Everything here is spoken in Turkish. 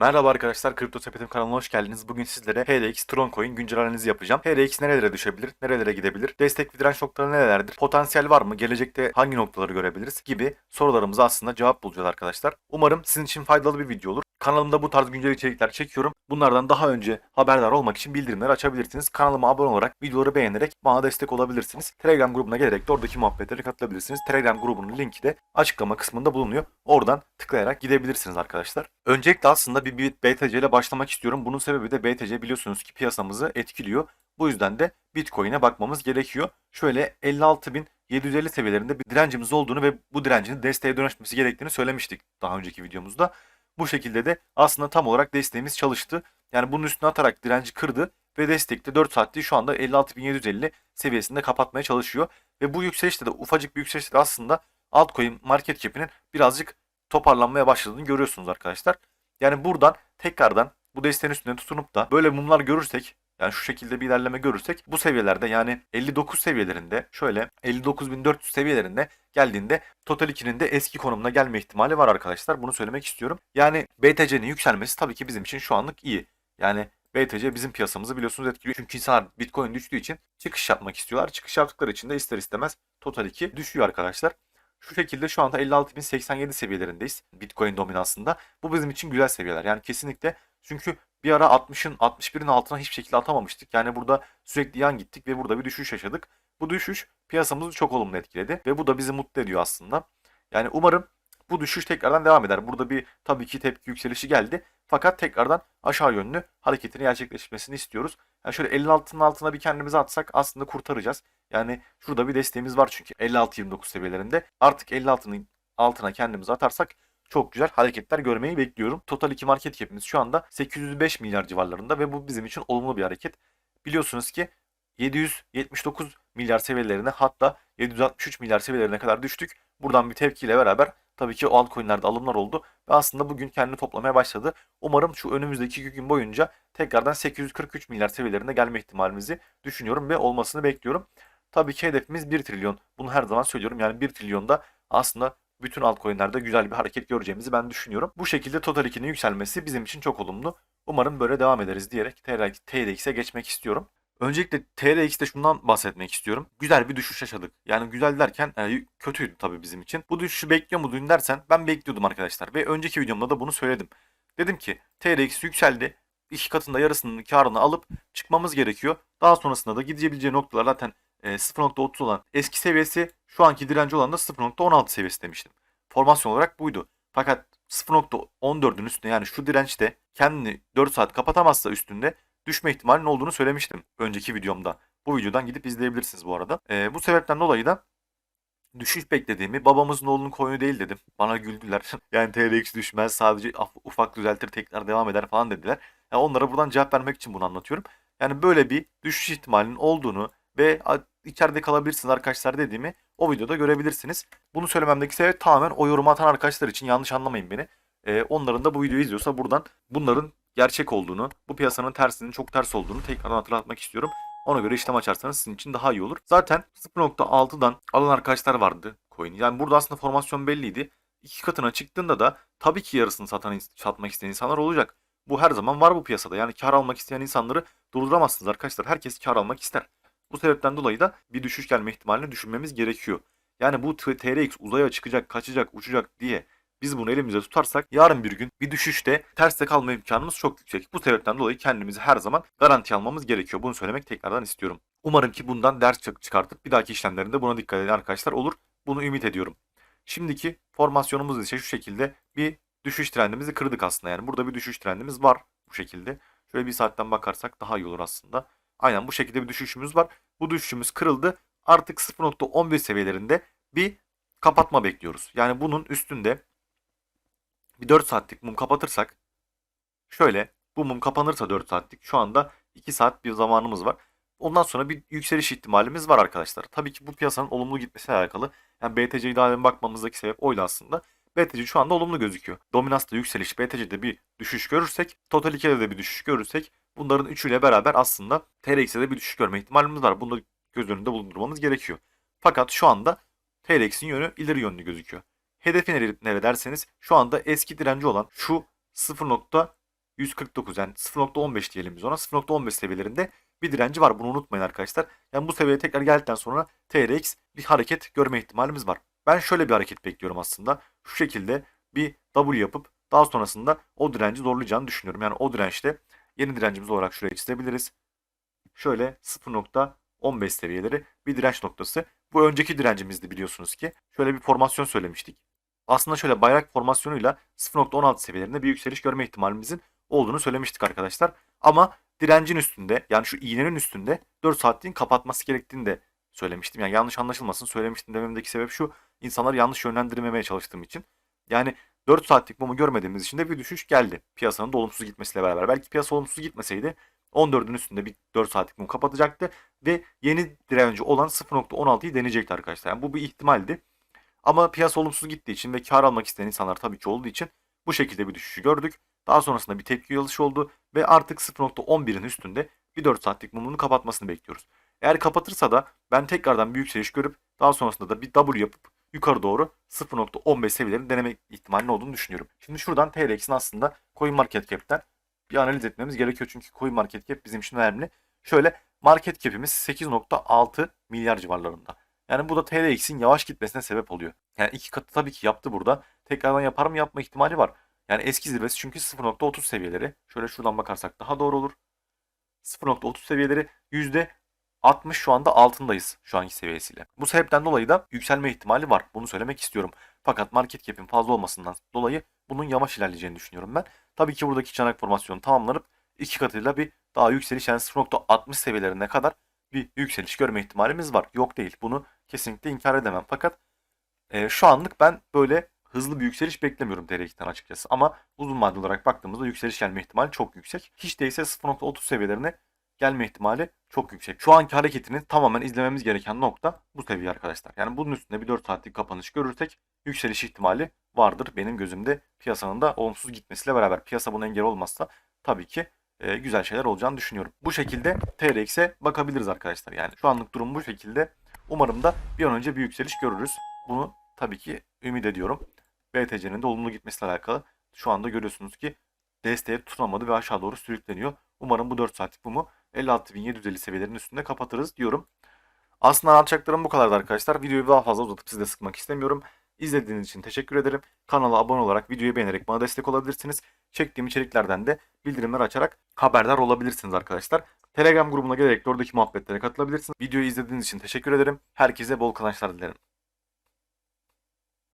Merhaba arkadaşlar, Kripto Sepetim kanalına hoş geldiniz. Bugün sizlere HDX Tron Coin güncel analizi yapacağım. HDX nerelere düşebilir, nerelere gidebilir, destek ve direnç noktaları nerelerdir, potansiyel var mı, gelecekte hangi noktaları görebiliriz gibi sorularımıza aslında cevap bulacağız arkadaşlar. Umarım sizin için faydalı bir video olur. Kanalımda bu tarz güncel içerikler çekiyorum. Bunlardan daha önce haberdar olmak için bildirimleri açabilirsiniz. Kanalıma abone olarak videoları beğenerek bana destek olabilirsiniz. Telegram grubuna gelerek de oradaki muhabbetlere katılabilirsiniz. Telegram grubunun linki de açıklama kısmında bulunuyor. Oradan tıklayarak gidebilirsiniz arkadaşlar. Öncelikle aslında bir, BTC ile başlamak istiyorum. Bunun sebebi de BTC biliyorsunuz ki piyasamızı etkiliyor. Bu yüzden de Bitcoin'e bakmamız gerekiyor. Şöyle 56.750 seviyelerinde bir direncimiz olduğunu ve bu direncin desteğe dönüşmesi gerektiğini söylemiştik daha önceki videomuzda. Bu şekilde de aslında tam olarak desteğimiz çalıştı. Yani bunun üstüne atarak direnci kırdı ve destekte 4 saatliği şu anda 56.750 seviyesinde kapatmaya çalışıyor. Ve bu yükselişte de ufacık bir yükselişte de aslında altcoin market cap'inin birazcık toparlanmaya başladığını görüyorsunuz arkadaşlar. Yani buradan tekrardan bu desteğin üstüne tutunup da böyle mumlar görürsek yani şu şekilde bir ilerleme görürsek bu seviyelerde yani 59 seviyelerinde şöyle 59.400 seviyelerinde geldiğinde Total 2'nin de eski konumuna gelme ihtimali var arkadaşlar. Bunu söylemek istiyorum. Yani BTC'nin yükselmesi tabii ki bizim için şu anlık iyi. Yani BTC bizim piyasamızı biliyorsunuz etkiliyor. Çünkü insanlar Bitcoin düştüğü için çıkış yapmak istiyorlar. Çıkış yaptıkları için de ister istemez Total 2 düşüyor arkadaşlar. Şu şekilde şu anda 56.087 seviyelerindeyiz Bitcoin dominansında. Bu bizim için güzel seviyeler. Yani kesinlikle çünkü bir ara 60'ın 61'in altına hiçbir şekilde atamamıştık. Yani burada sürekli yan gittik ve burada bir düşüş yaşadık. Bu düşüş piyasamızı çok olumlu etkiledi ve bu da bizi mutlu ediyor aslında. Yani umarım bu düşüş tekrardan devam eder. Burada bir tabii ki tepki yükselişi geldi. Fakat tekrardan aşağı yönlü hareketini gerçekleşmesini istiyoruz. Yani şöyle 56'nın altına bir kendimizi atsak aslında kurtaracağız. Yani şurada bir desteğimiz var çünkü 56-29 seviyelerinde. Artık 56'nın altına kendimizi atarsak çok güzel hareketler görmeyi bekliyorum. Total 2 market cap'imiz şu anda 805 milyar civarlarında ve bu bizim için olumlu bir hareket. Biliyorsunuz ki 779 milyar seviyelerine hatta 763 milyar seviyelerine kadar düştük. Buradan bir tepkiyle beraber tabii ki o altcoin'lerde alımlar oldu ve aslında bugün kendini toplamaya başladı. Umarım şu önümüzdeki iki gün boyunca tekrardan 843 milyar seviyelerine gelme ihtimalimizi düşünüyorum ve olmasını bekliyorum. Tabii ki hedefimiz 1 trilyon. Bunu her zaman söylüyorum. Yani 1 trilyonda aslında bütün altcoin'lerde güzel bir hareket göreceğimizi ben düşünüyorum. Bu şekilde Total 2'nin yükselmesi bizim için çok olumlu. Umarım böyle devam ederiz diyerek TRX'e geçmek istiyorum. Öncelikle TRX'te şundan bahsetmek istiyorum. Güzel bir düşüş yaşadık. Yani güzel derken e, kötüydü tabii bizim için. Bu düşüşü bekliyor muydun dersen ben bekliyordum arkadaşlar. Ve önceki videomda da bunu söyledim. Dedim ki TRX yükseldi. İki katında yarısının karını alıp çıkmamız gerekiyor. Daha sonrasında da gidebileceği noktalar zaten 0.30 olan eski seviyesi şu anki direnci olan da 0.16 seviyesi demiştim. Formasyon olarak buydu. Fakat 0.14'ün üstünde yani şu dirençte kendini 4 saat kapatamazsa üstünde düşme ihtimalinin olduğunu söylemiştim önceki videomda. Bu videodan gidip izleyebilirsiniz bu arada. E, bu sebepten dolayı da düşüş beklediğimi babamızın oğlunun koyunu değil dedim. Bana güldüler. yani TRX düşmez sadece ufak düzeltir tekrar devam eder falan dediler. Yani onlara buradan cevap vermek için bunu anlatıyorum. Yani böyle bir düşüş ihtimalinin olduğunu ve içeride kalabilirsiniz arkadaşlar dediğimi o videoda görebilirsiniz. Bunu söylememdeki sebep tamamen o yorumu atan arkadaşlar için yanlış anlamayın beni. Ee, onların da bu videoyu izliyorsa buradan bunların gerçek olduğunu, bu piyasanın tersinin çok ters olduğunu tekrardan hatırlatmak istiyorum. Ona göre işlem açarsanız sizin için daha iyi olur. Zaten 0.6'dan alan arkadaşlar vardı coin. Yani burada aslında formasyon belliydi. İki katına çıktığında da tabii ki yarısını satan, satmak isteyen insanlar olacak. Bu her zaman var bu piyasada. Yani kar almak isteyen insanları durduramazsınız arkadaşlar. Herkes kar almak ister. Bu sebepten dolayı da bir düşüş gelme ihtimalini düşünmemiz gerekiyor. Yani bu TRX uzaya çıkacak, kaçacak, uçacak diye biz bunu elimizde tutarsak yarın bir gün bir düşüşte terste kalma imkanımız çok yüksek. Bu sebepten dolayı kendimizi her zaman garanti almamız gerekiyor. Bunu söylemek tekrardan istiyorum. Umarım ki bundan ders çıkartıp bir dahaki işlemlerinde buna dikkat eden arkadaşlar olur. Bunu ümit ediyorum. Şimdiki formasyonumuz ise şu şekilde bir düşüş trendimizi kırdık aslında. Yani burada bir düşüş trendimiz var bu şekilde. Şöyle bir saatten bakarsak daha iyi olur aslında. Aynen bu şekilde bir düşüşümüz var. Bu düşüşümüz kırıldı. Artık 0.11 seviyelerinde bir kapatma bekliyoruz. Yani bunun üstünde bir 4 saatlik mum kapatırsak şöyle bu mum kapanırsa 4 saatlik şu anda 2 saat bir zamanımız var. Ondan sonra bir yükseliş ihtimalimiz var arkadaşlar. Tabii ki bu piyasanın olumlu gitmesiyle alakalı. Yani BTC'yi daha bakmamızdaki sebep oydu aslında. BTC şu anda olumlu gözüküyor. Dominans'ta yükseliş, BTC'de bir düşüş görürsek, Total 2'de de bir düşüş görürsek bunların üçüyle beraber aslında TRX'e de bir düşüş görme ihtimalimiz var. Bunu göz önünde bulundurmamız gerekiyor. Fakat şu anda TRX'in yönü ileri yönlü gözüküyor. Hedefi nere, nere derseniz şu anda eski direnci olan şu 0. 149 yani 0.15 diyelim biz ona. 0.15 seviyelerinde bir direnci var. Bunu unutmayın arkadaşlar. Yani bu seviyeye tekrar geldikten sonra TRX bir hareket görme ihtimalimiz var. Ben şöyle bir hareket bekliyorum aslında. Şu şekilde bir W yapıp daha sonrasında o direnci zorlayacağını düşünüyorum. Yani o dirençte yeni direncimiz olarak şuraya çizebiliriz. Şöyle 0.15 seviyeleri bir direnç noktası. Bu önceki direncimizdi biliyorsunuz ki. Şöyle bir formasyon söylemiştik. Aslında şöyle bayrak formasyonuyla 0.16 seviyelerinde bir yükseliş görme ihtimalimizin olduğunu söylemiştik arkadaşlar. Ama direncin üstünde yani şu iğnenin üstünde 4 saatliğin kapatması gerektiğini de söylemiştim. Yani yanlış anlaşılmasın söylemiştim dememdeki sebep şu. insanları yanlış yönlendirmemeye çalıştığım için. Yani 4 saatlik mumu görmediğimiz için de bir düşüş geldi. Piyasanın da olumsuz gitmesiyle beraber. Belki piyasa olumsuz gitmeseydi 14'ün üstünde bir 4 saatlik mum kapatacaktı ve yeni direnci olan 0.16'yı deneyecekti arkadaşlar. Yani bu bir ihtimaldi. Ama piyasa olumsuz gittiği için ve kar almak isteyen insanlar tabii ki olduğu için bu şekilde bir düşüşü gördük. Daha sonrasında bir tepki yalışı oldu ve artık 0.11'in üstünde bir 4 saatlik mumunu kapatmasını bekliyoruz. Eğer kapatırsa da ben tekrardan bir yükseliş görüp daha sonrasında da bir W yapıp yukarı doğru 0.15 seviyelerini deneme ihtimalinin olduğunu düşünüyorum. Şimdi şuradan TRX'in aslında CoinMarketCap'ten bir analiz etmemiz gerekiyor. Çünkü CoinMarketCap bizim için önemli. Şöyle market cap'imiz 8.6 milyar civarlarında. Yani bu da TRX'in yavaş gitmesine sebep oluyor. Yani iki katı tabii ki yaptı burada. Tekrardan yapar mı yapma ihtimali var. Yani eski zirvesi çünkü 0.30 seviyeleri. Şöyle şuradan bakarsak daha doğru olur. 0.30 seviyeleri %60 şu anda altındayız şu anki seviyesiyle. Bu sebepten dolayı da yükselme ihtimali var. Bunu söylemek istiyorum. Fakat market cap'in fazla olmasından dolayı bunun yavaş ilerleyeceğini düşünüyorum ben. Tabii ki buradaki çanak formasyonu tamamlanıp iki katıyla bir daha yükseliş yani 0.60 seviyelerine kadar bir yükseliş görme ihtimalimiz var. Yok değil. Bunu kesinlikle inkar edemem. Fakat e, şu anlık ben böyle hızlı bir yükseliş beklemiyorum TR2'den açıkçası. Ama uzun vadeli olarak baktığımızda yükseliş gelme ihtimali çok yüksek. Hiç değilse 0.30 seviyelerine gelme ihtimali çok yüksek. Şu anki hareketini tamamen izlememiz gereken nokta bu seviye arkadaşlar. Yani bunun üstünde bir 4 saatlik kapanış görürsek yükseliş ihtimali vardır. Benim gözümde piyasanın da olumsuz gitmesiyle beraber piyasa buna engel olmazsa tabii ki e, güzel şeyler olacağını düşünüyorum. Bu şekilde TRX'e bakabiliriz arkadaşlar. Yani şu anlık durum bu şekilde. Umarım da bir an önce bir yükseliş görürüz. Bunu tabii ki ümit ediyorum. BTC'nin de olumlu gitmesiyle alakalı şu anda görüyorsunuz ki desteğe tutunamadı ve aşağı doğru sürükleniyor. Umarım bu 4 saatlik mumu 56.750 seviyelerin üstünde kapatırız diyorum. Aslında anlatacaklarım bu kadardı arkadaşlar. Videoyu daha fazla uzatıp sizi de sıkmak istemiyorum. İzlediğiniz için teşekkür ederim. Kanala abone olarak, videoyu beğenerek bana destek olabilirsiniz. Çektiğim içeriklerden de bildirimler açarak haberdar olabilirsiniz arkadaşlar. Telegram grubuna gelerek de oradaki muhabbetlere katılabilirsiniz. Videoyu izlediğiniz için teşekkür ederim. Herkese bol kazançlar dilerim.